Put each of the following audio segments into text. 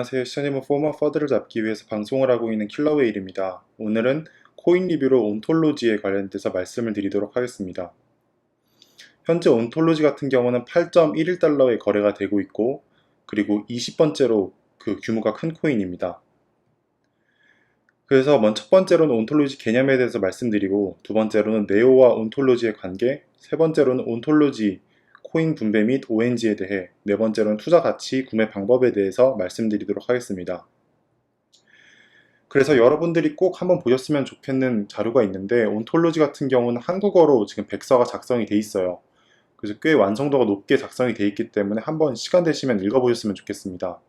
안녕하세요. 시청자분 포머 퍼드를 잡기 위해서 방송을 하고 있는 킬러웨일입니다. 오늘은 코인 리뷰로 온톨로지에 관련돼서 말씀을 드리도록 하겠습니다. 현재 온톨로지 같은 경우는 8.11달러에 거래가 되고 있고 그리고 20번째로 그 규모가 큰 코인입니다. 그래서 먼저 첫 번째로는 온톨로지 개념에 대해서 말씀드리고 두 번째로는 네오와 온톨로지의 관계, 세 번째로는 온톨로지 코인 분배 및 ONG에 대해, 네 번째로는 투자 가치, 구매 방법에 대해서 말씀드리도록 하겠습니다. 그래서 여러분들이 꼭 한번 보셨으면 좋겠는 자료가 있는데 온톨로지 같은 경우는 한국어로 지금 백서가 작성이 돼 있어요. 그래서 꽤 완성도가 높게 작성이 돼 있기 때문에 한번 시간 되시면 읽어보셨으면 좋겠습니다.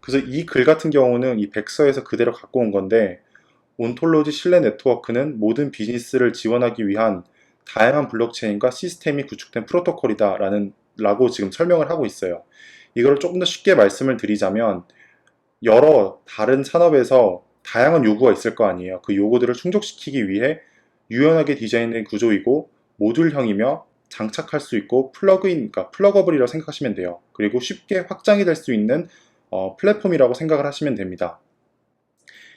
그래서 이 글 같은 경우는 이 백서에서 그대로 갖고 온 건데 온톨로지 신뢰 네트워크는 모든 비즈니스를 지원하기 위한 다양한 블록체인과 시스템이 구축된 프로토콜이다 라는 라고 지금 설명을 하고 있어요. 이걸 조금 더 쉽게 말씀을 드리자면 여러 다른 산업에서 다양한 요구가 있을 거 아니에요. 그 요구들을 충족시키기 위해 유연하게 디자인된 구조이고 모듈형이며 장착할 수 있고 플러그인, 그러니까 플러거블이라고 생각하시면 돼요. 그리고 쉽게 확장이 될 수 있는 어, 플랫폼이라고 생각을 하시면 됩니다.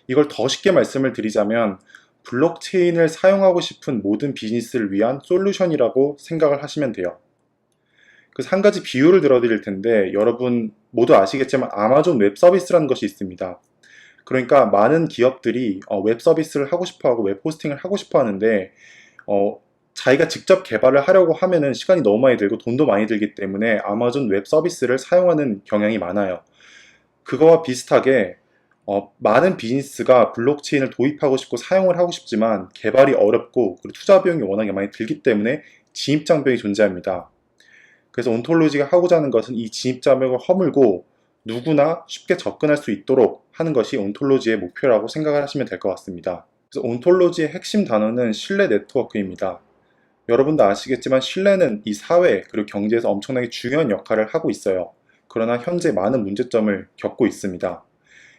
이걸 더 쉽게 말씀을 드리자면 블록체인을 사용하고 싶은 모든 비즈니스를 위한 솔루션이라고 생각을 하시면 돼요. 그래서 한 가지 비유를 들어드릴 텐데 여러분 모두 아시겠지만 아마존 웹 서비스라는 것이 있습니다. 그러니까 많은 기업들이 어, 웹 서비스를 하고 싶어 하고 웹 호스팅을 하고 싶어 하는데 어, 자기가 직접 개발을 하려고 하면은 시간이 너무 많이 들고 돈도 많이 들기 때문에 아마존 웹 서비스를 사용하는 경향이 많아요. 그거와 비슷하게 어, 많은 비즈니스가 블록체인을 도입하고 싶고 사용을 하고 싶지만 개발이 어렵고 그리고 투자 비용이 워낙에 많이 들기 때문에 진입장벽이 존재합니다. 그래서 온톨로지가 하고자 하는 것은 이 진입장벽을 허물고 누구나 쉽게 접근할 수 있도록 하는 것이 온톨로지의 목표라고 생각을 하시면 될 것 같습니다. 그래서 온톨로지의 핵심 단어는 신뢰 네트워크입니다. 여러분도 아시겠지만 신뢰는 이 사회 그리고 경제에서 엄청나게 중요한 역할을 하고 있어요. 그러나 현재 많은 문제점을 겪고 있습니다.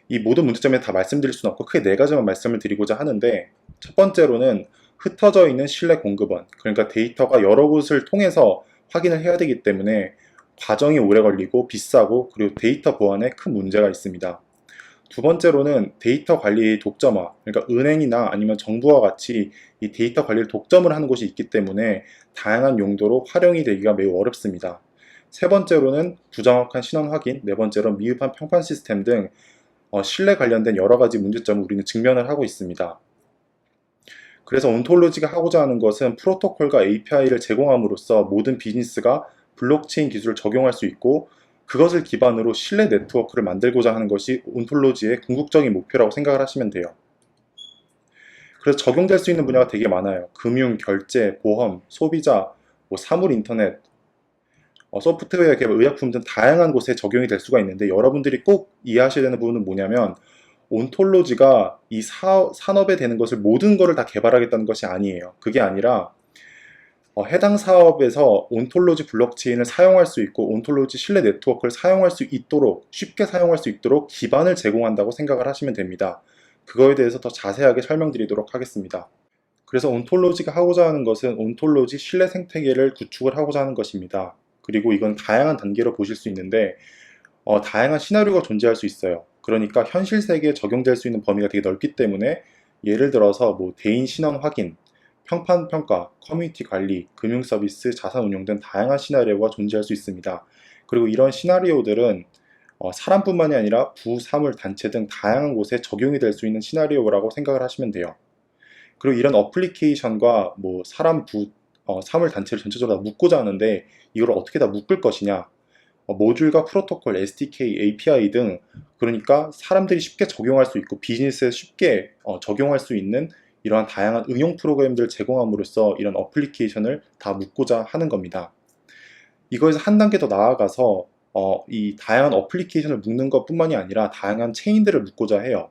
이 모든 문제점에 다 말씀드릴 수는 없고 크게 네 가지만 말씀을 드리고자 하는데 첫 번째로는 흩어져 있는 신뢰 공급원 그러니까 데이터가 여러 곳을 통해서 확인을 해야 되기 때문에 과정이 오래 걸리고 비싸고 그리고 데이터 보안에 큰 문제가 있습니다. 두 번째로는 데이터 관리의 독점화 그러니까 은행이나 아니면 정부와 같이 이 데이터 관리를 독점을 하는 곳이 있기 때문에 다양한 용도로 활용이 되기가 매우 어렵습니다. 세 번째로는 부정확한 신원 확인, 네 번째로 미흡한 평판 시스템 등 어, 신뢰 관련된 여러 가지 문제점을 우리는 직면을 하고 있습니다. 그래서 온톨로지가 하고자 하는 것은 프로토콜과 API를 제공함으로써 모든 비즈니스가 블록체인 기술을 적용할 수 있고 그것을 기반으로 신뢰 네트워크를 만들고자 하는 것이 온톨로지의 궁극적인 목표라고 생각을 하시면 돼요. 그래서 적용될 수 있는 분야가 되게 많아요. 금융, 결제, 보험, 소비자, 뭐 사물 인터넷, 어, 소프트웨어 개발, 의약품 등 다양한 곳에 적용이 될 수가 있는데 여러분들이 꼭 이해하셔야 되는 부분은 뭐냐면 온톨로지가 이 사, 산업에 되는 것을 모든 것을 다 개발하겠다는 것이 아니에요. 그게 아니라 어, 해당 사업에서 온톨로지 블록체인을 사용할 수 있고 온톨로지 신뢰 네트워크를 사용할 수 있도록 쉽게 사용할 수 있도록 기반을 제공한다고 생각을 하시면 됩니다. 그거에 대해서 더 자세하게 설명드리도록 하겠습니다. 그래서 온톨로지가 하고자 하는 것은 온톨로지 신뢰 생태계를 구축을 하고자 하는 것입니다. 그리고 이건 다양한 단계로 보실 수 있는데 어, 다양한 시나리오가 존재할 수 있어요. 그러니까 현실 세계에 적용될 수 있는 범위가 되게 넓기 때문에 예를 들어서 뭐 대인 신원 확인, 평판 평가, 커뮤니티 관리, 금융 서비스, 자산 운용 등 다양한 시나리오가 존재할 수 있습니다. 그리고 이런 시나리오들은 어, 사람뿐만이 아니라 부, 사물, 단체 등 다양한 곳에 적용이 될 수 있는 시나리오라고 생각을 하시면 돼요. 그리고 이런 어플리케이션과 뭐 사람, 부, 어, 사물 단체를 전체적으로 다 묶고자 하는데 이걸 어떻게 다 묶을 것이냐 어, 모듈과 프로토콜, SDK, API 등 그러니까 사람들이 쉽게 적용할 수 있고 비즈니스에 쉽게 어, 적용할 수 있는 이러한 다양한 응용 프로그램들을 제공함으로써 이런 어플리케이션을 다 묶고자 하는 겁니다. 이거에서 한 단계 더 나아가서 어, 이 다양한 어플리케이션을 묶는 것 뿐만이 아니라 다양한 체인들을 묶고자 해요.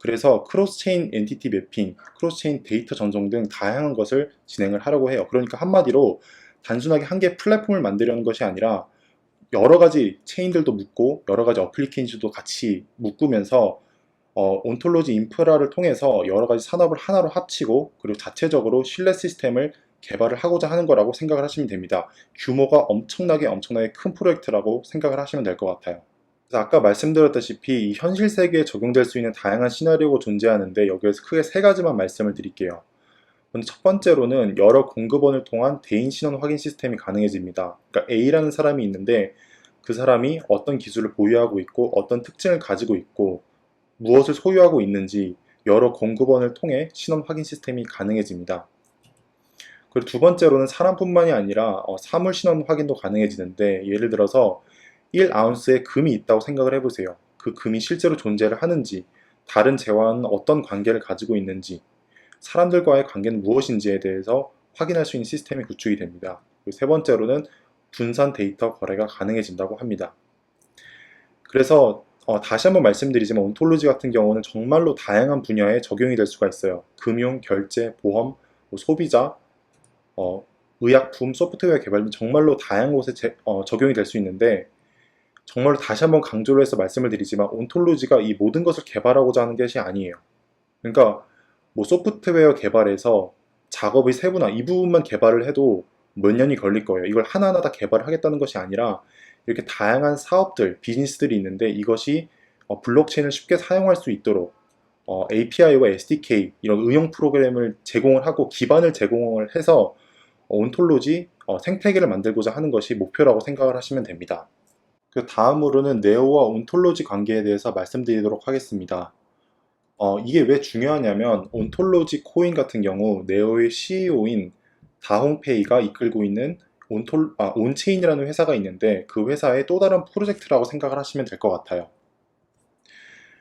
그래서 크로스체인 엔티티 매핑, 크로스체인 데이터 전송 등 다양한 것을 진행을 하려고 해요. 그러니까 한마디로 단순하게 한 개의 플랫폼을 만들려는 것이 아니라 여러 가지 체인들도 묶고 여러 가지 어플리케이션도 같이 묶으면서 어, 온톨로지 인프라를 통해서 여러 가지 산업을 하나로 합치고 그리고 자체적으로 신뢰 시스템을 개발을 하고자 하는 거라고 생각을 하시면 됩니다. 규모가 엄청나게 엄청나게 큰 프로젝트라고 생각을 하시면 될 것 같아요. 그래서 아까 말씀드렸다시피 이 현실 세계에 적용될 수 있는 다양한 시나리오가 존재하는데 여기에서 크게 세 가지만 말씀을 드릴게요. 먼저 첫 번째로는 여러 공급원을 통한 대인 신원 확인 시스템이 가능해집니다. 그러니까 A라는 사람이 있는데 그 사람이 어떤 기술을 보유하고 있고 어떤 특징을 가지고 있고 무엇을 소유하고 있는지 여러 공급원을 통해 신원 확인 시스템이 가능해집니다. 그리고 두 번째로는 사람뿐만이 아니라 어, 사물 신원 확인도 가능해지는데 예를 들어서 1아운스의 금이 있다고 생각을 해보세요. 그 금이 실제로 존재를 하는지, 다른 재화는 어떤 관계를 가지고 있는지, 사람들과의 관계는 무엇인지에 대해서 확인할 수 있는 시스템이 구축이 됩니다. 세 번째로는 분산 데이터 거래가 가능해진다고 합니다. 그래서 어, 다시 한번 말씀드리지만 온톨로지 같은 경우는 정말로 다양한 분야에 적용이 될 수가 있어요. 금융, 결제, 보험, 뭐 소비자, 어, 의약품, 소프트웨어 개발 등 정말로 다양한 곳에 제- 어, 적용이 될 수 있는데 정말로 다시 한번 강조를 해서 말씀을 드리지만 온톨로지가 이 모든 것을 개발하고자 하는 것이 아니에요. 그러니까 뭐 소프트웨어 개발에서 작업의 세분화 이 부분만 개발을 해도 몇 년이 걸릴 거예요. 이걸 하나하나 다 개발을 하겠다는 것이 아니라 이렇게 다양한 사업들, 비즈니스들이 있는데 이것이 어, 블록체인을 쉽게 사용할 수 있도록 어, API와 SDK 이런 응용 프로그램을 제공을 하고 기반을 제공을 해서 어, 온톨로지 어, 생태계를 만들고자 하는 것이 목표라고 생각을 하시면 됩니다. 그 다음으로는 네오와 온톨로지 관계에 대해서 말씀드리도록 하겠습니다. 어, 이게 왜 중요하냐면 온톨로지 코인 같은 경우 네오의 CEO인 다홍페이가 이끌고 있는 온톨, 아, 온체인이라는 회사가 있는데 그 회사의 또 다른 프로젝트라고 생각을 하시면 될 것 같아요.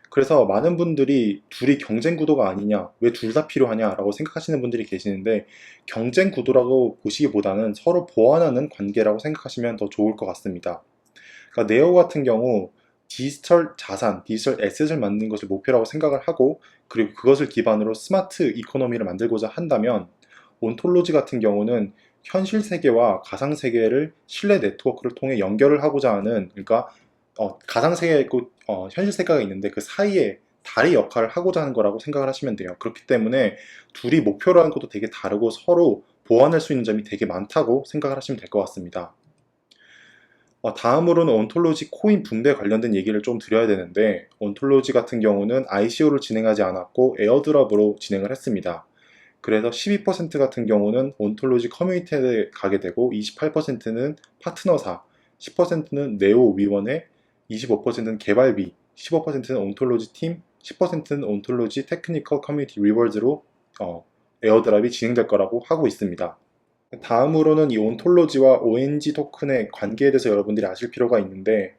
그래서 많은 분들이 둘이 경쟁 구도가 아니냐, 왜 둘 다 필요하냐라고 생각하시는 분들이 계시는데 경쟁 구도라고 보시기보다는 서로 보완하는 관계라고 생각하시면 더 좋을 것 같습니다. 그러니까 네오 같은 경우 디지털 자산, 디지털 에셋을 만드는 것을 목표라고 생각을 하고 그리고 그것을 기반으로 스마트 이코노미를 만들고자 한다면 온톨로지 같은 경우는 현실 세계와 가상 세계를 실내 네트워크를 통해 연결을 하고자 하는 그러니까 어, 가상 세계 있고 어, 현실 세계가 있는데 그 사이에 다리 역할을 하고자 하는 거라고 생각을 하시면 돼요. 그렇기 때문에 둘이 목표로 하는 것도 되게 다르고 서로 보완할 수 있는 점이 되게 많다고 생각을 하시면 될 것 같습니다. 어, 다음으로는 온톨로지 코인 붕대 관련된 얘기를 좀 드려야 되는데 온톨로지 같은 경우는 ICO를 진행하지 않았고 에어드랍으로 진행을 했습니다. 그래서 12% 같은 경우는 온톨로지 커뮤니티에 가게 되고 28%는 파트너사, 10%는 네오 위원회, 25%는 개발비, 15%는 온톨로지 팀, 10%는 온톨로지 테크니컬 커뮤니티 리워드로 어, 에어드랍이 진행될 거라고 하고 있습니다. 다음으로는 이 온톨로지와 ONG 토큰의 관계에 대해서 여러분들이 아실 필요가 있는데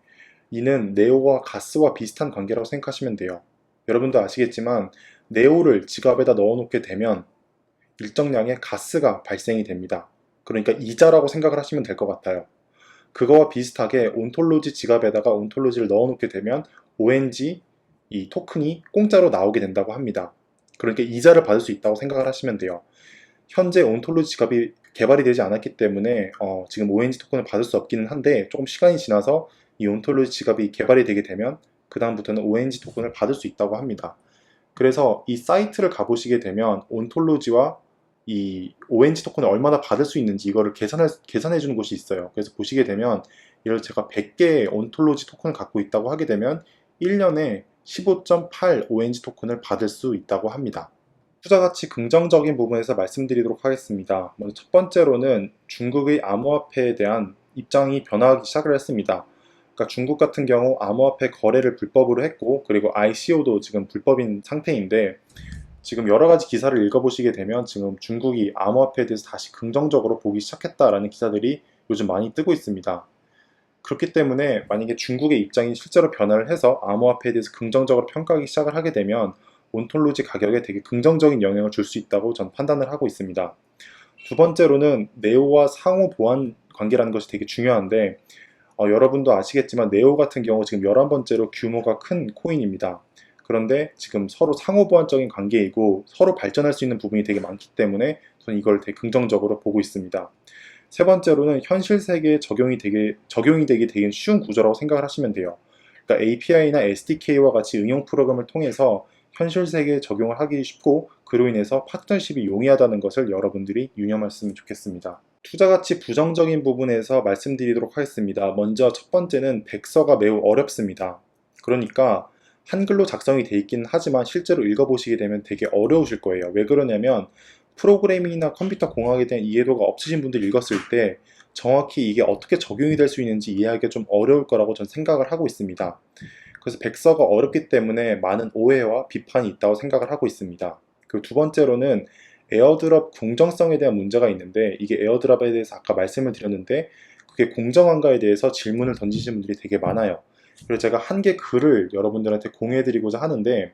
이는 네오와 가스와 비슷한 관계라고 생각하시면 돼요. 여러분도 아시겠지만 네오를 지갑에다 넣어놓게 되면 일정량의 가스가 발생이 됩니다. 그러니까 이자라고 생각을 하시면 될 것 같아요. 그거와 비슷하게 온톨로지 지갑에다가 온톨로지를 넣어놓게 되면 ONG 이 토큰이 공짜로 나오게 된다고 합니다. 그러니까 이자를 받을 수 있다고 생각을 하시면 돼요. 현재 온톨로지 지갑이 개발이 되지 않았기 때문에 어, 지금 ONG 토큰을 받을 수 없기는 한데 조금 시간이 지나서 이 온톨로지 지갑이 개발이 되게 되면 그 다음부터는 ONG 토큰을 받을 수 있다고 합니다. 그래서 이 사이트를 가보시게 되면 온톨로지와 이 ONG 토큰을 얼마나 받을 수 있는지 이거를 계산할, 계산해 주는 곳이 있어요. 그래서 보시게 되면 들어 제가 100개의 온톨로지 토큰을 갖고 있다고 하게 되면 1년에 15.8 ONG 토큰을 받을 수 있다고 합니다. 투자 가치 긍정적인 부분에서 말씀드리도록 하겠습니다. 먼저 첫 번째로는 중국의 암호화폐에 대한 입장이 변화하기 시작을 했습니다. 그러니까 중국 같은 경우 암호화폐 거래를 불법으로 했고 그리고 ICO도 지금 불법인 상태인데 지금 여러 가지 기사를 읽어보시게 되면 지금 중국이 암호화폐에 대해서 다시 긍정적으로 보기 시작했다라는 기사들이 요즘 많이 뜨고 있습니다. 그렇기 때문에 만약에 중국의 입장이 실제로 변화를 해서 암호화폐에 대해서 긍정적으로 평가하기 시작을 하게 되면 온톨로지 가격에 되게 긍정적인 영향을 줄 수 있다고 전 판단을 하고 있습니다. 두 번째로는 네오와 상호 보완 관계라는 것이 되게 중요한데 어, 여러분도 아시겠지만 네오 같은 경우 지금 11번째로 규모가 큰 코인입니다. 그런데 지금 서로 상호 보완적인 관계이고 서로 발전할 수 있는 부분이 되게 많기 때문에 저는 이걸 되게 긍정적으로 보고 있습니다. 세 번째로는 현실 세계에 적용이 되게 적용이 되기 되게 쉬운 구조라고 생각을 하시면 돼요. 그러니까 API나 SDK와 같이 응용 프로그램을 통해서 현실 세계에 적용을 하기 쉽고 그로 인해서 파트너십이 용이하다는 것을 여러분들이 유념하셨으면 좋겠습니다. 투자 가치 부정적인 부분에서 말씀드리도록 하겠습니다. 먼저 첫 번째는 백서가 매우 어렵습니다. 그러니까 한글로 작성이 돼 있긴 하지만 실제로 읽어보시게 되면 되게 어려우실 거예요. 왜 그러냐면 프로그래밍이나 컴퓨터 공학에 대한 이해도가 없으신 분들이 읽었을 때 정확히 이게 어떻게 적용이 될 수 있는지 이해하기가 좀 어려울 거라고 전 생각을 하고 있습니다. 그래서 백서가 어렵기 때문에 많은 오해와 비판이 있다고 생각을 하고 있습니다. 그리고 두 번째로는 에어드랍 공정성에 대한 문제가 있는데 이게 에어드랍에 대해서 아까 말씀을 드렸는데 그게 공정한가에 대해서 질문을 던지시는 분들이 되게 많아요. 그래서 제가 한 개 글을 여러분들한테 공유해드리고자 하는데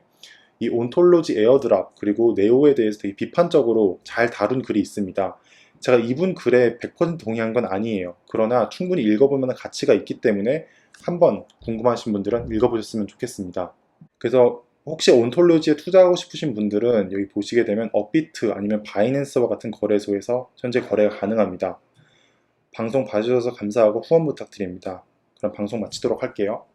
이 온톨로지 에어드랍 그리고 네오에 대해서 되게 비판적으로 잘 다룬 글이 있습니다. 제가 이분 글에 100% 동의한 건 아니에요. 그러나 충분히 만한 가치가 있기 때문에 한번 궁금하신 분들은 읽어보셨으면 좋겠습니다. 그래서 혹시 온톨로지에 투자하고 싶으신 분들은 여기 보시게 되면 업비트 아니면 바이낸스와 같은 거래소에서 현재 거래가 가능합니다. 방송 봐주셔서 감사하고 후원 부탁드립니다. 그럼 방송 마치도록 할게요.